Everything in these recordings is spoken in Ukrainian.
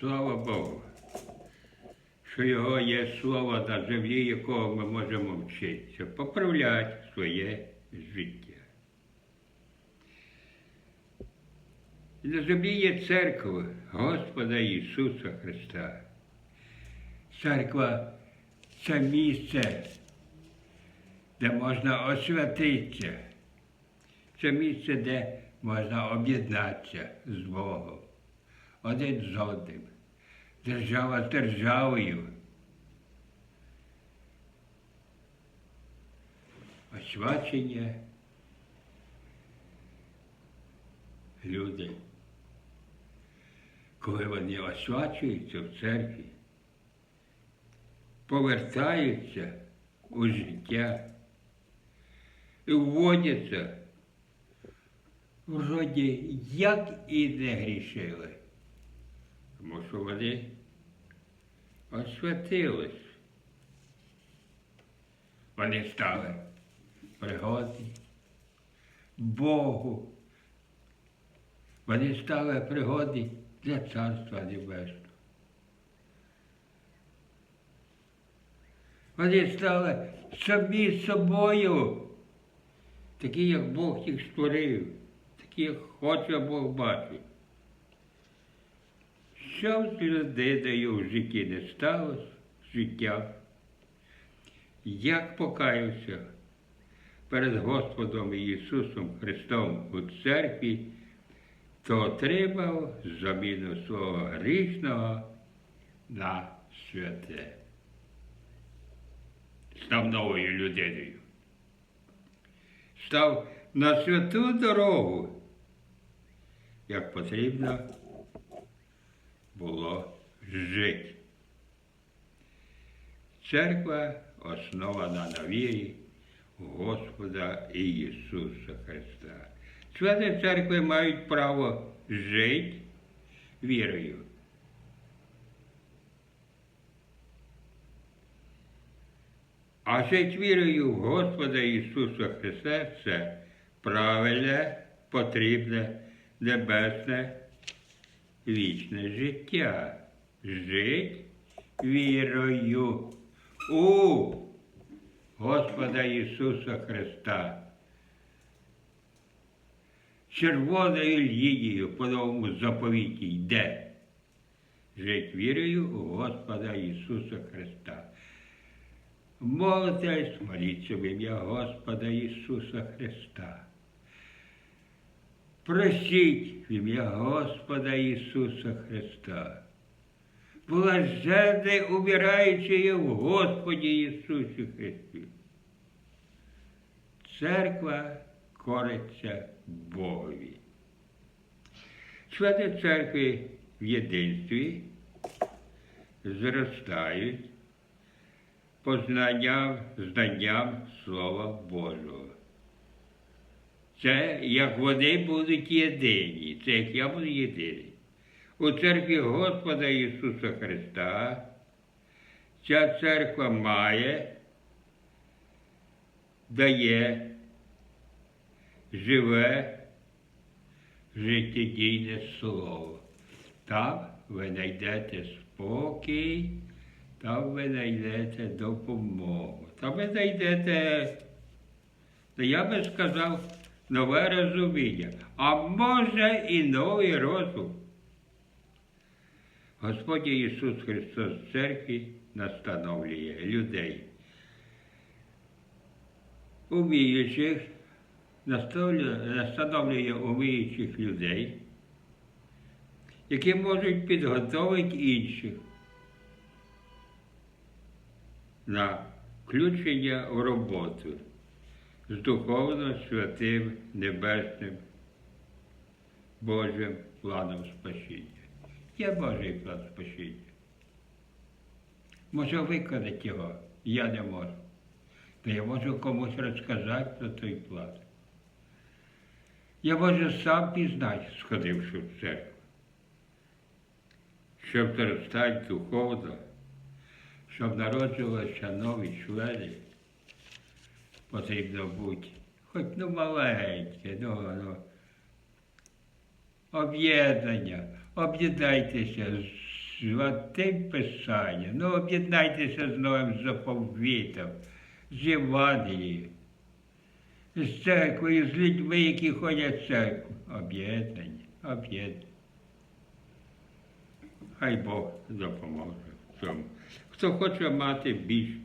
Слава Богу, що його є слово на землі, якого ми можемо вчитися, поправляти своє життя. І на землі є церква Господа Ісуса Христа. Церква це місце, де можна освятитися. Це місце, де можна об'єднатися з Богом, один з одним, держава з державою. Освячення. Люди, коли вони освячуються в церкві, повертаються у життя і вводяться вроді як і не грішили, тому що вони освятились. Вони стали пригодні Богу. Вони стали пригодні для Царства Небесного. Вони стали самі собою, такі, як Бог їх створив, такі, як хоче Бог бачить. З людиною в житті не сталося, життя, як покаявся перед Господом Ісусом Христом у церкві, то отримав заміну свого грішного на святе. Став новою людиною. Став на святу дорогу, як потрібно було жити. Церква основана на вірі Господа Ісуса Христа. Члени церкви мають право жити вірою. А жити вірою в Господа Ісуса Христа це правильне, потрібне, небесне, вічне життя. Жить вірою у Господа Ісуса Христа. Червоною лінією по новому заповіті йде. Жить вірою у Господа Ісуса Христа. Молитесь, моліться в ім'я Господа Ісуса Христа. Просіть в ім'я Господа Ісуса Христа. Блаженне умираючи в Господі Ісусі Христі. Церква кориться Богові. Члени церкви в єдинстві зростають познанням, знанням Слова Божого. Це як вони будуть єдині, це як я буду єдиний. У церкві Господа Ісуса Христа ця церква має, дає живе життєдійне слово. Там ви знайдете спокій, там ви знайдете допомогу. Там ви знайдете, я би сказав, нове розуміння, а може і новий розум. Господь Ісус Христос в церкві настановлює людей, уміючих, настановлює уміючих людей, які можуть підготовити інших на включення в роботу з духовно святим небесним Божим планом спасіння. Є Божий план спасіння. Можу виконати його, я не можу. То я можу комусь розказати про той план. Я можу сам пізнати, сходивши в церкву. Щоб зростати духовно, щоб народжувалися нові члени, потрібно бути хоч ну маленьке, ну, ну, об'єднання, об'єднайтеся з святим Писанням. Ну, об'єднайтеся з новим заповітом, з Євангелієм, з церквою, з людьми, які ходять в церкву. Об'єднані, об'єднані. Хай Бог допоможе в цьому. Хто хоче мати більш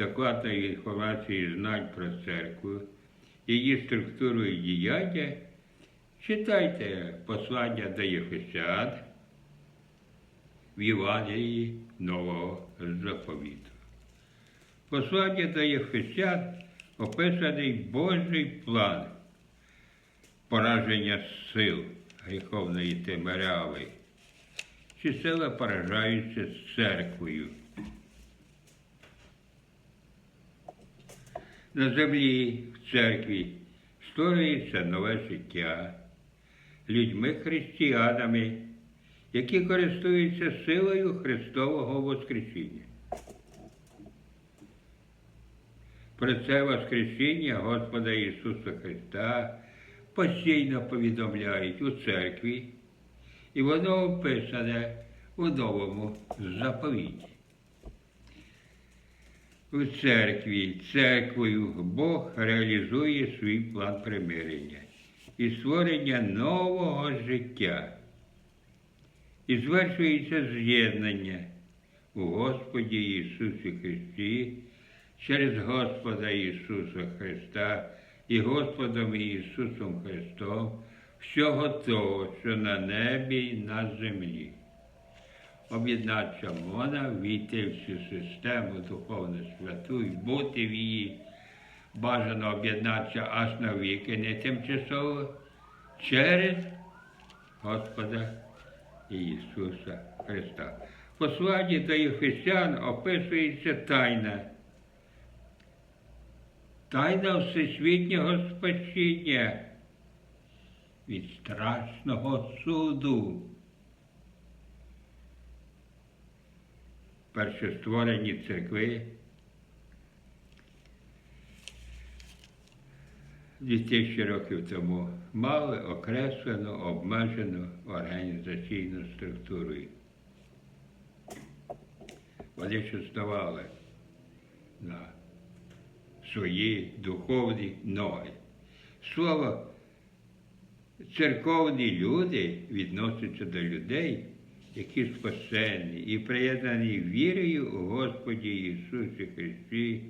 докладної інформації, знань про церкву, її структуру і діяння, читайте послання до Єфесян в Євангелії Нового Заповіту. Послання до Єфесян описаний Божий план пораження сил гріховної темряви, чи сила поражаються з церквою. На землі, в церкві створюється нове життя людьми християнами, які користуються силою Христового Воскресіння. Про це Воскресіння Господа Ісуса Христа постійно повідомляють у церкві, і воно описане у новому заповіті. У церкві, церквою Бог реалізує свій план примирення і створення нового життя. І звершується з'єднання у Господі Ісусі Христі через Господа Ісуса Христа і Господом Ісусом Христом всього того, що на небі і на землі. Об'єднатися можна, війти в цю систему духовну святу і бути в її. Бажано об'єднатися аж навіки, не тимчасово, через Господа Ісуса Христа. Посланні до Єфесян описується тайна. Тайна всесвітнього спасіння від страшного суду. Першостворені церкви 2000 років тому мали окреслену, обмежену організаційну структуру. Вони ж існували на свої духовні ноги. Слово церковні люди відносяться до людей, які спасені і приєднані вірою у Господі Ісусі Христі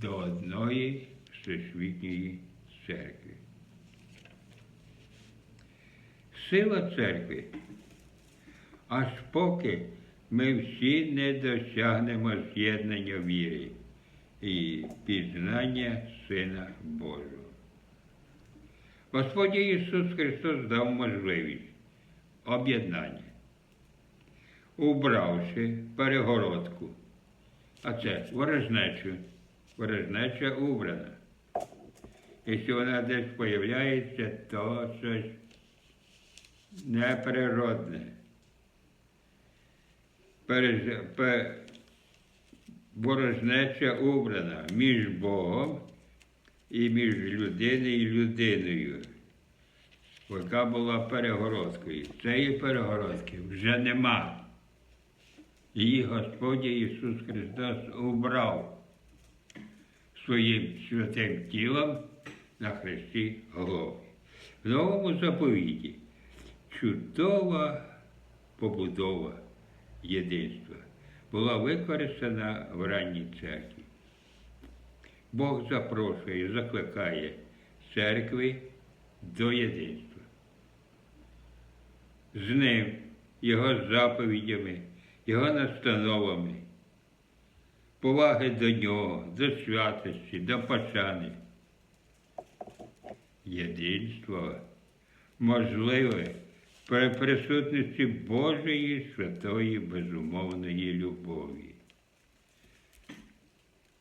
до одної всесвітньої церкви. Сила церкви, аж поки ми всі не досягнемо з'єднання віри і пізнання Сина Божого. Господь Ісус Христос дав можливість об'єднання, убравши перегородку, а це ворожнечу, ворожнеча убрана. Якщо вона десь появляється, то щось неприродне. Ворожнеча убрана між Богом і між людиною і людиною, яка була перегородкою. Цієї перегородки вже нема. Її Господь Ісус Христос убрав своїм святим тілом на хресті Голгофі. В новому заповіті чудова побудова єдинства була використана в ранній церкві. Бог запрошує, закликає церкви до єдинства. З ним, його заповідями, його настановами, поваги до нього, до святості, до пошани. Єдинство можливе при присутності Божої святої безумовної любові.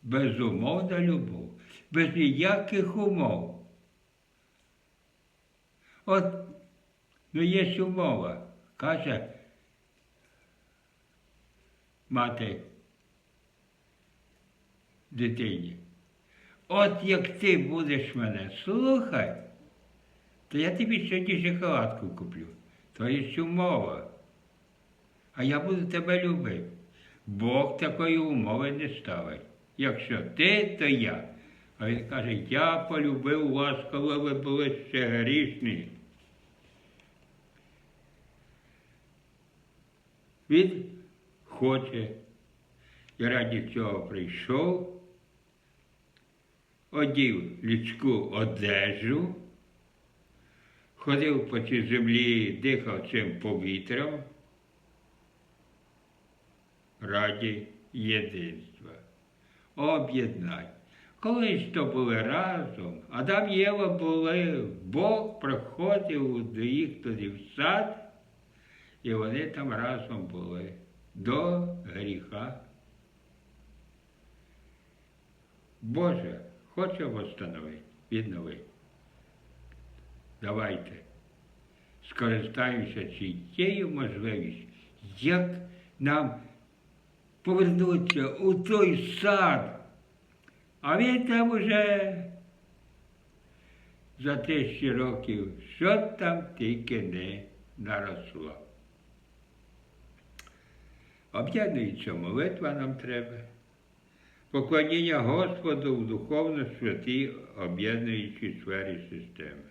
Безумовна любов, без ніяких умов. От, ну є умова, каже мати дитині. От як ти будеш мене слухати, то я тобі сьогодні шоколадку куплю. То є умова. а я буду тебе любити. Бог такої умови не ставить. Якщо ти, то я. А він каже, я полюбив вас, коли ви були ще грішні. Він хоче, і раді цього прийшов, одів людську одежу, ходив по цій землі, дихав цим повітрям. Раді єдинства, об'єднань. Колись то були разом, Адам і Єва були, Бог приходив до їх тоді в сад, і вони там разом були до гріха. Боже, хоче восстановити, відновити. Давайте скористаємося цією можливістю, як нам повернутися у той сад, а він там уже за тисячі років, що там тільки не наросло. Об'єднується молитва нам треба. Поклоніння Господу в духовно святій об'єднуючій сфері системи.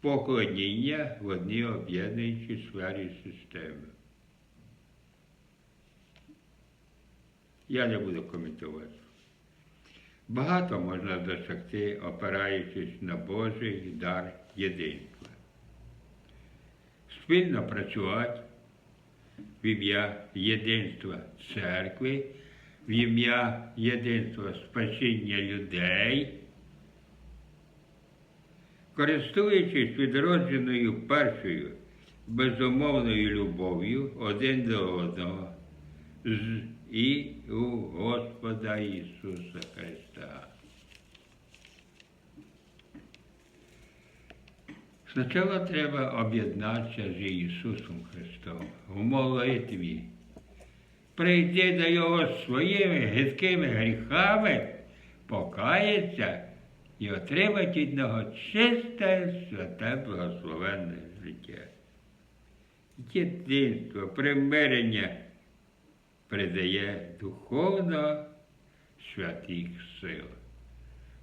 Поклоніння в одній об'єднуючій сфері системи. Я не буду коментувати. Багато можна досягти, опираючись на Божий дар єдинства. Спільно працювати в ім'я єдинства церкви, в ім'я єдинства спасіння людей, користуючись відродженою першою безумовною любов'ю один до одного і у Господа Ісуса Христа. Спочатку треба об'єднатися з Ісусом Христом в молитві, прийти до Його своїми гидкими гріхами, покаятися і отримати від Нього чисте, святе, благословенне життя. Єдинство, примирення придає духовно святих сил.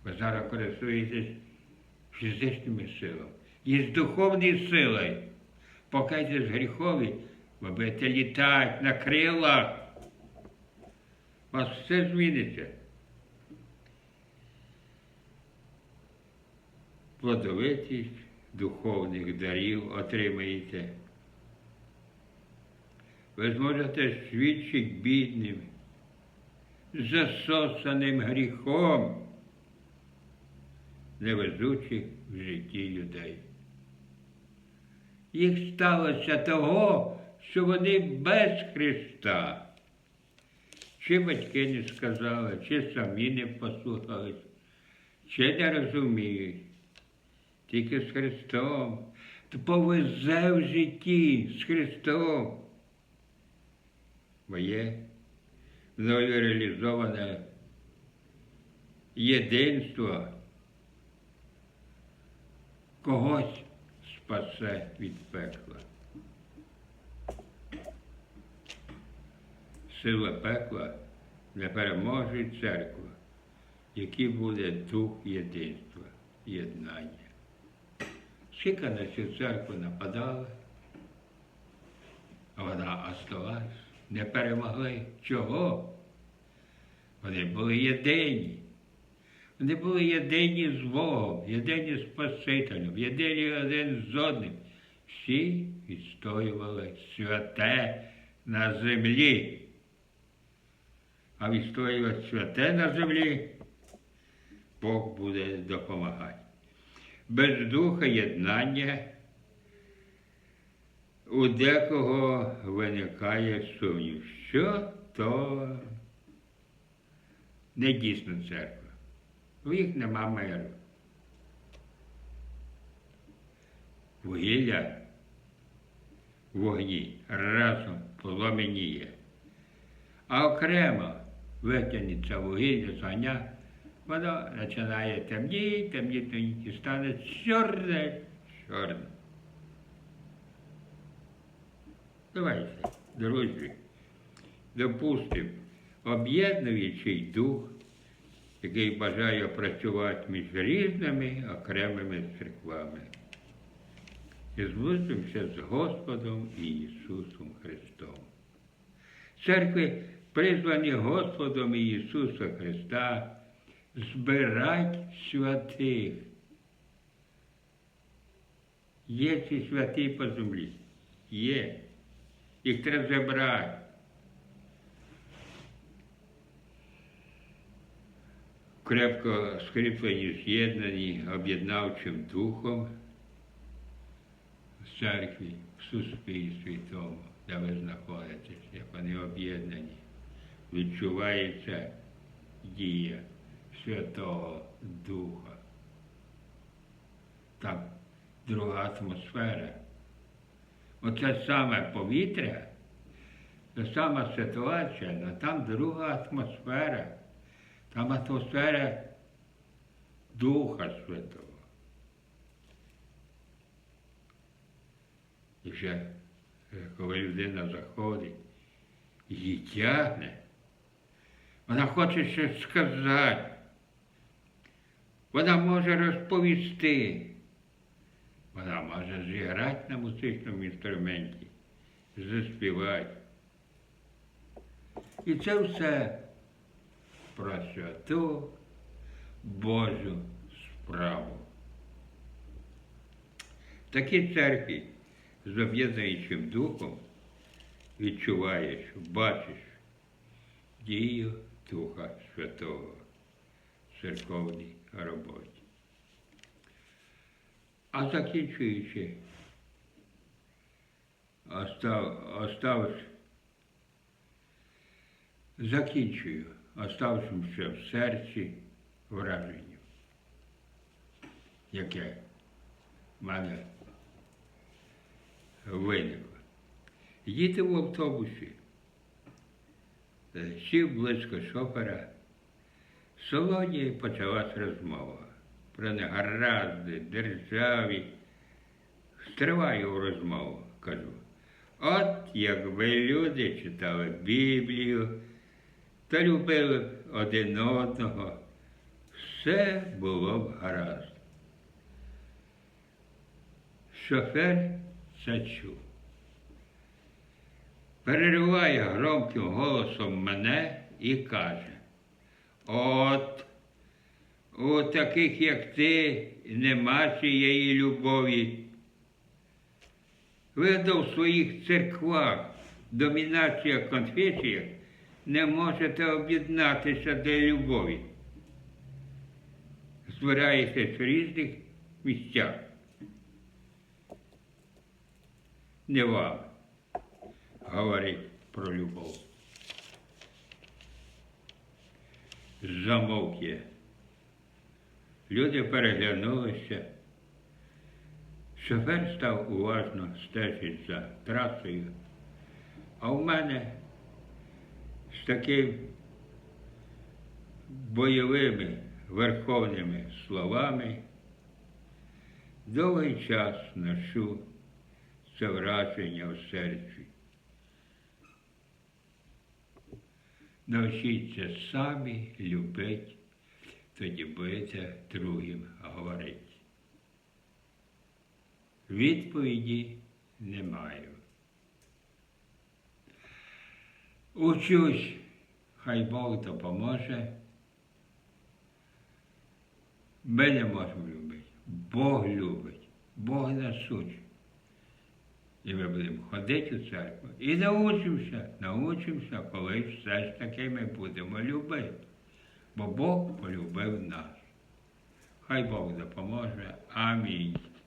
Ви зараз користуєтесь фізичними силами. Є духовні сили. Покайтесь гріхові, ви будете літати на крилах. У вас все зміниться. Плодовитість духовних дарів отримаєте. Ви зможете свідчити бідним, засосаним гріхом, невезучих в житті людей. Їх сталося того, що вони без Христа. Чи батьки не сказали, чи самі не послухались, чи не розуміють. Тільки з Христом. То повезе в житті з Христом. Моє мною реалізоване єдинство когось спасе від пекла. Сила пекла не переможуть церква, який буде дух єдинства, єднання. Скільки на цю церкву нападали, а вона осталась, не перемогли. Чого? Вони були єдині. Вони були єдині з Богом, єдині з Спасителем, єдині один з одним. Всі відстоювали святе на землі. А відстоювати святе на землі Бог буде допомагати. Без духа єднання у декого виникає сумнів, що то не дійсно церква. В їх нема миру. Вугілля вогні разом поломеніє. А окремо витягнеться вугілля з огня, воно починає темніти, темніти і стане чорне, чорне. Давайте, друзі, допустимо, об'єднуючий дух, який бажає працювати між різними окремими церквами. І зблизимося з Господом і Ісусом Христом. Церкви, призвані Господом Ісуса Христа, збирать святих. Є ці святі по землі? Є. Їх треба забрати. Крепко скріплені, з'єднані об'єднавчим духом в церкві, в суспільстві тому, де ви знаходитесь, як вони об'єднані. Відчувається дія Святого Духа. Там друга атмосфера. Оце саме повітря, це сама ситуація, але там друга атмосфера. Там атмосфера Духа Святого. І вже е, коли людина заходить, її тягне, вона хоче щось сказати. Вона може розповісти. Вона може зіграти на музичному інструменті, заспівати. І це все про Божу справу. В такій церкві з об'єднуючим духом відчуваєш, бачиш дію Духа Святого в церковній роботі. А закінчуючи, остав, оставш, закінчую, оставшимся в серці враження, яке в мене виникло. Їти в автобусі, сів близько шофера, в салоні почалась розмова про негаразди, державі. Стриваю розмову, кажу. От якби люди читали Біблію та любили один одного, все було б гаразд. Шофер це чув. Перериває громким голосом мене і каже, от у таких, як ти, нема цієї любові. Ви в своїх церквах, домінаціях, конфесіях не можете об'єднатися до любові. Збираєтесь в різних місцях. Не вам говорить про любов. Замовк є. Люди переглянулися. Шофер став уважно стежити за трасою, а в мене з такими бойовими верховними словами довгий час ношу це враження в серці. Навчіться самі любити тоді будете другим говорити. Відповіді не Учусь, хай Бог допоможе. Ми не можемо любити. Бог любить, Бог нас учить. І ми будемо ходити у церкву. І научимося, научимося, коли все ж таки ми будемо любити бо Бог полюбив нас. Хай Бог допоможе. Амінь.